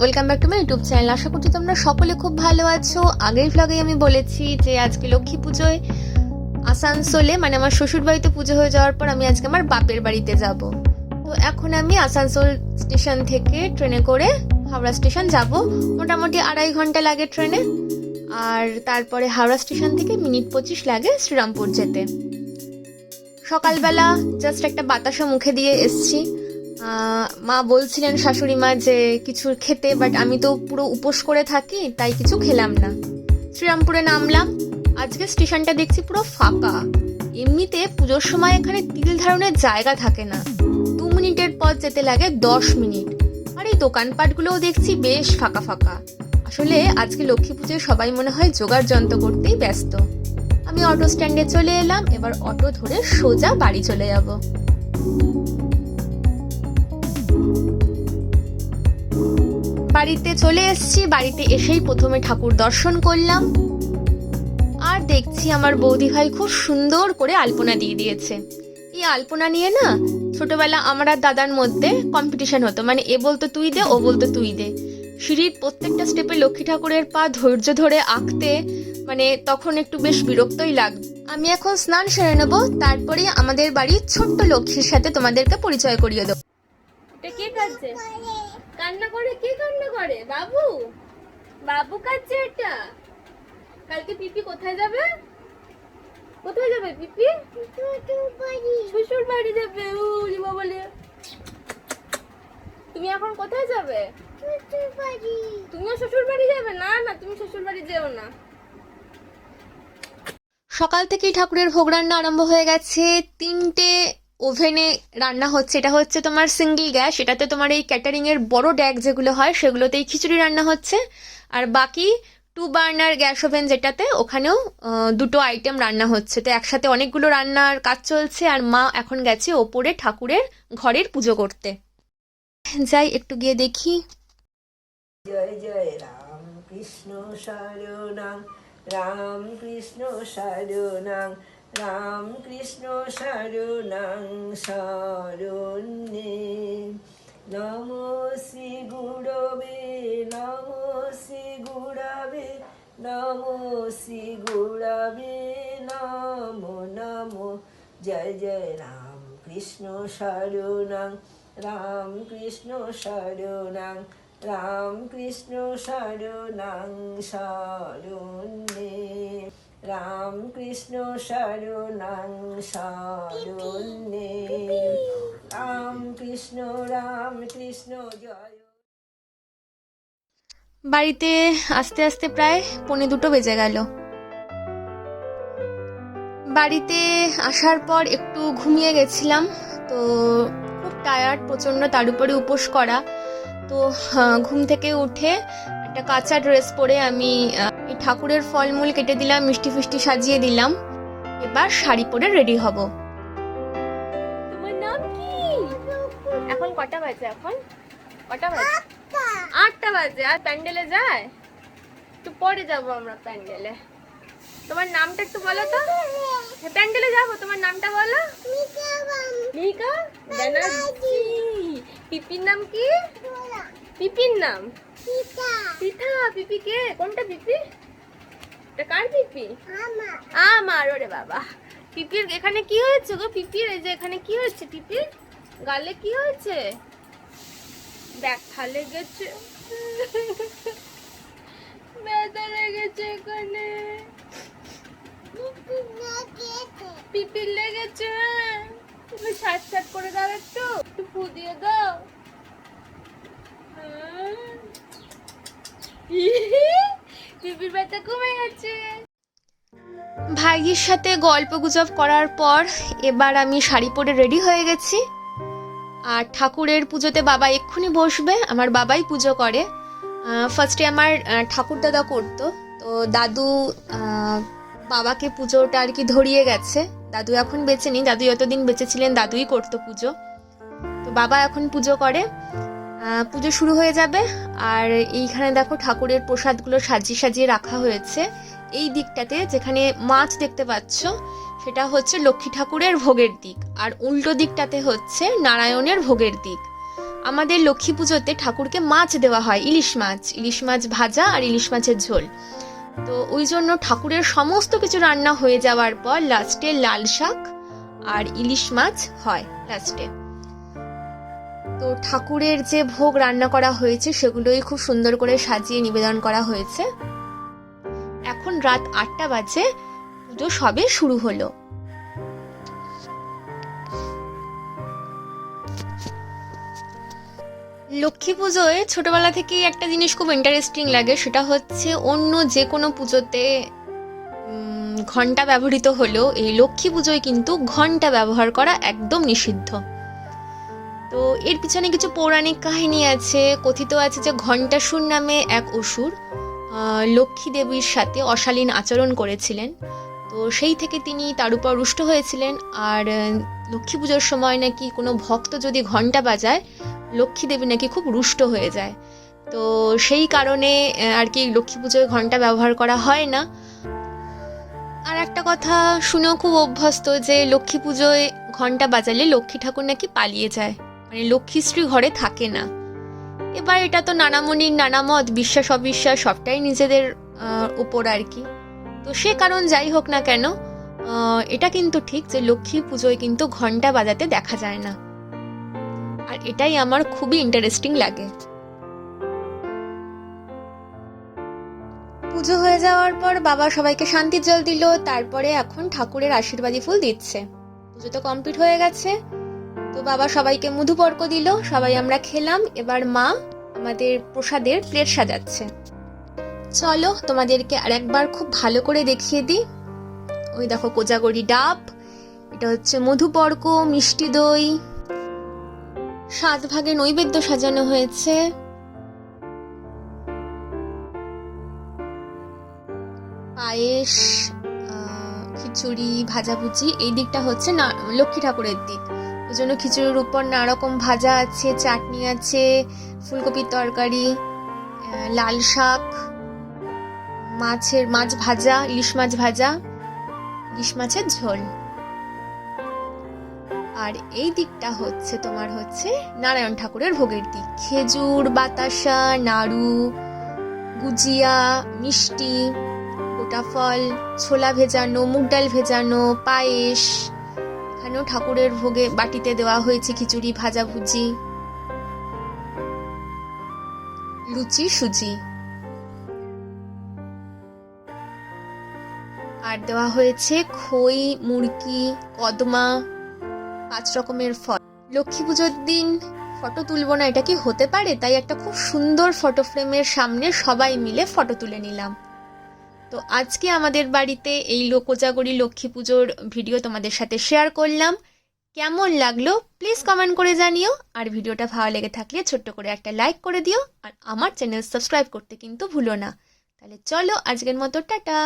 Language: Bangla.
Welcome back to my YouTube channel আশা করছি তোমরা সকলে খুব ভালো আছো। আগের ভ্লগে আমি বলেছি যে আজকে লক্ষ্মী পুজোয় আসানসোলে মানে আমার শ্বশুর বাড়িতে পুজো হয়ে যাওয়ার পর আমি আজকে আমার বাপের বাড়িতে যাব। তো এখন আমি আসানসোল স্টেশন থেকে ট্রেনে করে হাওড়া স্টেশন যাব। মোটামুটি আড়াই ঘণ্টা লাগে ট্রেনে। আর তারপরে হাওড়া স্টেশন থেকে মিনিট পঁচিশ লাগে শ্রীরামপুর যেতে। সকালবেলা জাস্ট একটা বাতাসা মুখে দিয়ে এসছি। মা বলছিলেন শাশুড়ি মা যে কিছু খেতে বাট আমি তো পুরো উপোস করে থাকি, তাই কিছু খেলাম না। শ্রীরামপুরে নামলাম, আজকে স্টেশনটা দেখছি পুরো ফাঁকা। এমনিতে পুজোর সময় এখানে তিল ধারণের জায়গা থাকে না। দু মিনিটের পথ যেতে লাগে দশ মিনিট। আর এই দোকানপাটগুলোও দেখছি বেশ ফাঁকা ফাঁকা। আসলে আজকে লক্ষ্মী পুজোয় সবাই মনে হয় জোগাড় যন্ত্র করতেই ব্যস্ত। আমি অটো স্ট্যান্ডে চলে এলাম, এবার অটো ধরে সোজা বাড়ি চলে যাব। বাড়িতে চলে এসেছি, বাড়িতে এসেই প্রথমে ঠাকুর দর্শন করলাম। আর দেখছি আমার বৌদি ভাই খুব সুন্দর করে আলপনা দিয়ে দিয়েছে। এই আলপনা নিয়ে না ছোটবেলা আমার আর দাদার মধ্যে কম্পিটিশন হতো। মানে এ বলতো তুই দে, ও বলতো তুই দে। সিঁড়ির প্রত্যেকটা স্টেপে লক্ষ্মী ঠাকুরের পা ধৈর্য ধরে আঁকতে মানে তখন একটু বেশ বিরক্তই লাগতো। আমি এখন স্নান সেরে নেব, তারপরে আমাদের বাড়ির ছোট্ট লক্ষ্মীর সাথে তোমাদেরকে পরিচয় করিয়ে দেবো। এটা কান্না করে, কে কান্না করে? বাবু? বাবু কাঁদছে এটা কালকে পিপি কোথায় যাবে? কোথায় যাবে পিপি? শ্বশুর বাড়ি যাবে উরি বলে। তুমি এখন কোথায় যাবে? তুমিও যাবে? না না, তুমি না। সকাল থেকেই ঠাকুরের ভোগ রান্না আরম্ভ হয়ে গেছে। তিনটে ওভেনে রান্না হচ্ছে, এটা হচ্ছে তোমার সিঙ্গেল গ্যাস, এটাতে তোমার এই ক্যাটারিং এর বড় ড্যাগ যেগুলো হয়, সেগুলোতেই খিচুড়ি রান্না হচ্ছে। আর বাকি টু বার্নার গ্যাস ওভেন যেটাতে, ওখানেও দুটো আইটেম রান্না হচ্ছে। তো একসাথে অনেকগুলো রান্নার কাজ চলছে, আর মা এখন গেছে ওপরে ঠাকুরের ঘরের পুজো করতে। যাই, একটু গিয়ে দেখি। জয় জয় রাম কৃষ্ণ রাম কৃষ্ণ রাম কৃষ্ণ শরণাং শরণ্যে নমো শ্রী গুরবে নমো শ্রী গুরবে নমো শ্রী গুরবে নমো নমো। জয় জয় রাম কৃষ্ণ শরণাং রাম কৃষ্ণ শরণাং রাম কৃষ্ণ শরণাং শরণ্যে রাম কৃষ্ণ শরণাং শরণ্যে রাম কৃষ্ণ রাম কৃষ্ণ জয়। বাড়িতে আস্তে আস্তে প্রায় পৌনে দুটো বেজে গেল। বাড়িতে আসার পর একটু ঘুমিয়ে গেছিলাম, তো খুব টায়ার্ড প্রচণ্ড তার উপরে উপোস করা। তো ঘুম থেকে উঠে একটা কাঁচা ড্রেস পরে আমি এই ঠাকুরের ফলমূল কেটে দিলাম মিষ্টি ফিষ্টি সাজিয়ে দিলাম। এবার শাড়ি পরে রেডি হব। তোমার নাম কি? এখন কটা বাজে এখন? কটা বাজে? আটটা। বাজে। আর প্যান্ডেলে যায়? একটু পরে যাব আমরা প্যান্ডেলে। তোমার নামটা একটু বলো তো। হ্যাঁ, প্যান্ডেলে যাব? তোমার নামটা বলো। মিকা ব্যানার্জি। পিপির নাম কি? পিপির নাম? পিঠা। পিপি কে? কোনটা পিপি? এটা কার পিপি? আমার। ওরে বাবা। পিপির এখানে কি হয়েছে গো? পিপির এই যে এখানে কি হয়েছে পিপির গালে কি হয়েছে? ব্যথা লেগেছে ব্যথা লেগেছে এখানে। পিপির লেগেছে। তুমি সাত সাত করে দাও একটু। একটু ফু দিয়ে দাও। হুম। ভাইয়ের সাথে গল্প গুজব করার পর এবার আমি শাড়ি পরে রেডি হয়ে গেছি। আর ঠাকুরের পুজোতে বাবা এক্ষুনি বসবে, আমার বাবাই পুজো করে। ফার্স্টে আমার ঠাকুর দাদা করতো। তো দাদু বাবাকে পুজোটা আর কি ধরিয়ে গেছে। দাদু এখন বেঁচে নেই, দাদু এতদিন বেঁচে ছিলেন, দাদুই করতো পুজো। তো বাবা এখন পুজো করে। পুজো শুরু হয়ে যাবে। আর এইখানে দেখো ঠাকুরের প্রসাদগুলো সাজিয়ে সাজিয়ে রাখা হয়েছে। এই দিকটাতে যেখানে মাছ দেখতে পাচ্ছ, সেটা হচ্ছে লক্ষ্মী ঠাকুরের ভোগের দিক। আর উল্টো দিকটাতে হচ্ছে নারায়ণের ভোগের দিক। আমাদের লক্ষ্মী পুজোতে ঠাকুরকে মাছ দেওয়া হয়, ইলিশ মাছ। ইলিশ মাছ ভাজা আর ইলিশ মাছের ঝোল। তো ওই জন্য ঠাকুরের সমস্ত কিছু রান্না হয়ে যাওয়ার পর লাস্টে লাল শাক আর ইলিশ মাছ হয় লাস্টে। তো ঠাকুরের যে ভোগ রান্না করা হয়েছে, সেগুলোই খুব সুন্দর করে সাজিয়ে নিবেদন করা হয়েছে। এখন রাত আটটা বাজে, পুজো সবে শুরু হলো। লক্ষ্মী পুজোয় ছোটবেলা থেকেই একটা জিনিস খুব ইন্টারেস্টিং লাগে, সেটা হচ্ছে অন্য যে কোনো পুজোতে ঘণ্টা ব্যবহৃত হলেও এই লক্ষ্মী পুজোয় কিন্তু ঘণ্টা ব্যবহার করা একদম নিষিদ্ধ। তো এর পিছনে কিছু পৌরাণিক কাহিনী আছে। কথিত আছে যে ঘণ্টাসুর নামে এক অসুর লক্ষ্মী দেবীর সাথে অশালীন আচরণ করেছিলেন। তো সেই থেকে তিনি তার উপর রুষ্ট হয়েছিলেন। আর লক্ষ্মী পুজোর সময় নাকি কোনো ভক্ত যদি ঘণ্টা বাজায়, লক্ষ্মী দেবী নাকি খুব রুষ্ট হয়ে যায়। তো সেই কারণে আর কি লক্ষ্মী পুজোয় ঘণ্টা ব্যবহার করা হয় না। আর একটা কথা শুনেও খুব অভ্যস্ত যে লক্ষ্মী পুজোয় ঘণ্টা বাজালে লক্ষ্মী ঠাকুর নাকি পালিয়ে যায়। মানে লক্ষ্মীশ্রী ঘরে থাকে না। এবার এটা তো নানামণির নানা মত বিশ্বাস, অবিশ্বাস, সবটাই নিজেদের উপর আর কি। তো সে কারণ যাই হোক না কেন এটা কিন্তু ঠিক যে লক্ষ্মী পুজোয় কিন্তু ঘণ্টা বাজাতে দেখা যায় না। আর এটাই আমার খুবই ইন্টারেস্টিং লাগে। পুজো হয়ে যাওয়ার পর বাবা সবাইকে শান্তির জল দিল, তারপরে এখন ঠাকুরের আশীর্বাদী ফুল দিচ্ছে। পুজো তো কমপ্লিট হয়ে গেছে। তো বাবা সবাইকে মধুপর্ক দিল, সবাই আমরা খেলাম। এবার মা আমাদের প্রসাদের প্লেট সাজাচ্ছে। চলো তোমাদেরকে আরেকবার খুব ভালো করে দেখিয়ে দিই। ওই দেখো কোজাগরি ডাব, এটা হচ্ছে মধুপর্ক মিষ্টি দই। সাত ভাগে নৈবেদ্য সাজানো হয়েছে। পায়েস খিচুড়ি, ভাজাভুজি, এই দিকটা হচ্ছে না, লক্ষ্মী ঠাকুরের দিক। ওই জন্য খিচুড়ির উপর নানা রকম ভাজা আছে, চাটনি আছে, ফুলকপির তরকারি লাল শাক, মাছের মাছ ভাজা, ইলিশ মাছ ভাজা, ইলিশ মাছের ঝোল। আর এই দিকটা হচ্ছে, তোমার হচ্ছে নারায়ণ ঠাকুরের ভোগের দিক। খেজুর, বাতাসা, নাড়ু, গুজিয়া, মিষ্টি, গোটা ফল, ছোলা ভেজানো, মুগ ডাল ভেজানো, পায়েস এখানেও ঠাকুরের ভোগে বাটিতে দেওয়া হয়েছে খিচুড়ি, ভাজা ভুজি, লুচি, সুজি। আর দেওয়া হয়েছে খই মুরকি কদমা, পাঁচ রকমের ফল। লক্ষ্মী পুজোর দিন ফটো তুলবো না, এটা কি হতে পারে? তাই একটা খুব সুন্দর ফটো ফ্রেমের সামনে সবাই মিলে ফটো তুলে নিলাম। তো আজকে আমাদের বাড়িতে এই লোকজাগরি লক্ষ্মী পুজোর ভিডিও তোমাদের সাথে শেয়ার করলাম। কেমন লাগল প্লিজ কমেন্ট করে জানিও। আর ভিডিওটা ভালো লেগে থাকলে ছোট্ট করে একটা লাইক করে দিও। আর আমার চ্যানেল সাবস্ক্রাইব করতে কিন্তু ভুলো না। তাহলে চলো আজকের মতো টাটা।